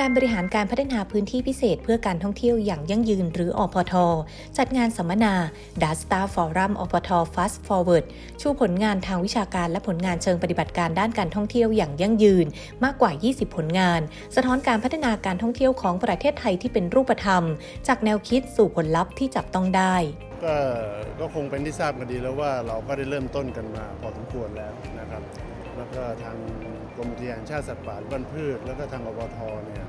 การบริหารการพัฒนาพื้นที่พิเศษเพื่อการท่องเที่ยวอย่างยั่งยืนหรืออพท จัดงานสัมมนา d a s t a Forum อพท Fast Forward ชูผลงานทางวิชาการและผลงานเชิงปฏิบัติการด้านการท่องเที่ยวอย่างยั่งยืน มากกว่า 20 ผลงาน สะท้อนการพัฒนาการท่องเที่ยวของประเทศไทยที่เป็นรูปธรรม จากแนวคิดสู่ผลลัพธ์ที่จับต้องได้ก็ก็คงเป็นที่ทราบกันดีแล้วว่าเราก็ได้เริ่มต้นกันมาพอสมควรแล้วนะครับ แล้วก็ทางกรมอุทยานชาติสัตว์ป่าและพันพืช แล้วก็ทางอบทเนี่ย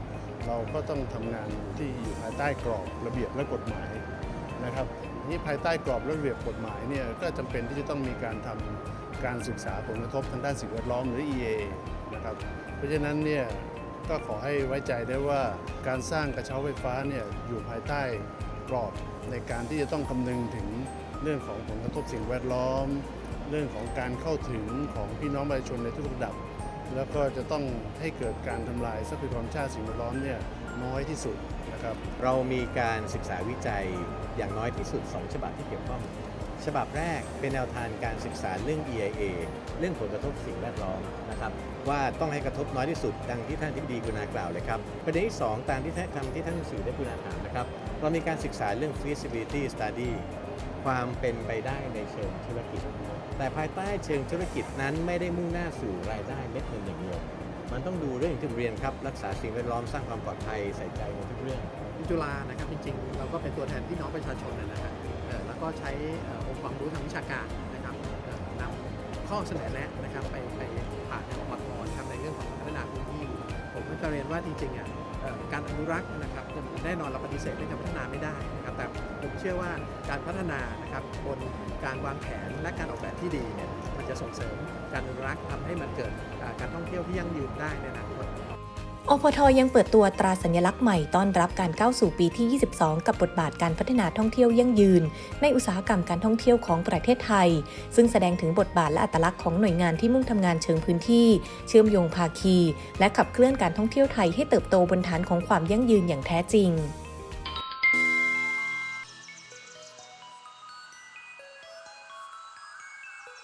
เราก็ต้องทำงานที่อยู่ภายใต้กรอบระเบียบและกฎหมายนะครับนี่ภายใต้กรอบระเบียบกฎหมายเนี่ยก็จำเป็นที่จะต้องมีการทำการศึกษาผลกระทบทางด้านสิ่งแวดล้อมหรือ EA นะครับเพราะฉะนั้นเนี่ยก็ขอให้ไว้ใจได้ว่าการสร้างกระเช้าไฟฟ้าเนี่ยอยู่ภายใต้กรอบในการที่จะต้องคำนึงถึงเรื่องของผลกระทบสิ่งแวดล้อม เรื่องของการเข้าถึงของพี่น้องประชาชนในทุกระดับ แล้วก็จะต้องให้เกิดการทำลายทรัพยากรธรรมชาติสิ่งแวดล้อมเนี่ยน้อยที่สุดนะครับ เรามีการศึกษาวิจัยอย่างน้อยที่สุด 2 ฉบับที่เกี่ยวข้อง ฉบับแรกเป็นแนวทางการศึกษาเรื่อง EIA เรื่องผลกระทบสิ่งแวดล้อมนะครับว่าต้องให้กระทบน้อยที่สุด ดังที่ท่านทิบดีกุณากล่าวเลยครับประเด็นที่ 2 ตามที่ท่านคำที่ท่านสื่อได้กุณาถามนะครับเรามีการศึกษาเรื่อง feasibility study ความเป็นไปได้ในเชิงธุรกิจ แต่ภายใต้เชิงธุรกิจนั้นไม่ได้มุ่งหน้าสู่รายได้เม็ดเงินอย่างเดียว มันต้องดูเรื่องที่เรียนครับ รักษาสิ่งแวดล้อมสร้างความปลอดภัยใส่ใจในทุกเรื่องจุฬานะครับจริงๆ เราก็เป็นตัวแทนพี่น้องประชาชนนะฮะเอ่อแล้วก็ใช้องค์ความรู้ทางวิชาการนะครับนำข้อเสนอแนะนะครับไปไปผ่านทางอปทนะครับในเรื่องของพัฒนาพื้นที่ ผมก็จะเรียนว่าจริงๆอะการอนุรักษ์นะครับแน่นอนเราปฏิเสธไม่ได้ เชื่อว่าการพัฒนานะครับบนการวางแผนและการออกแบบที่ดีเนี่ยมันจะส่งเสริมการรักษ์ทำให้มันเกิดการท่องเที่ยวที่ยั่งยืนได้ในอนาคตอพทยังเปิดตัวตราสัญลักษณ์ใหม่ต้อนรับการก้าวสู่ปีที่ 22 กับบทบาทการพัฒนาท่องเที่ยวยั่งยืน ในอุตสาหกรรมการท่องเที่ยวของประเทศไทย ซึ่งแสดงถึงบทบาทและอัตลักษณ์ของหน่วยงานที่มุ่งทำงานเชิงพื้นที่ เชื่อมโยงภาคี และขับเคลื่อนการท่องเที่ยวไทยให้เติบโตบนฐานของความยั่งยืนอย่างแท้จริง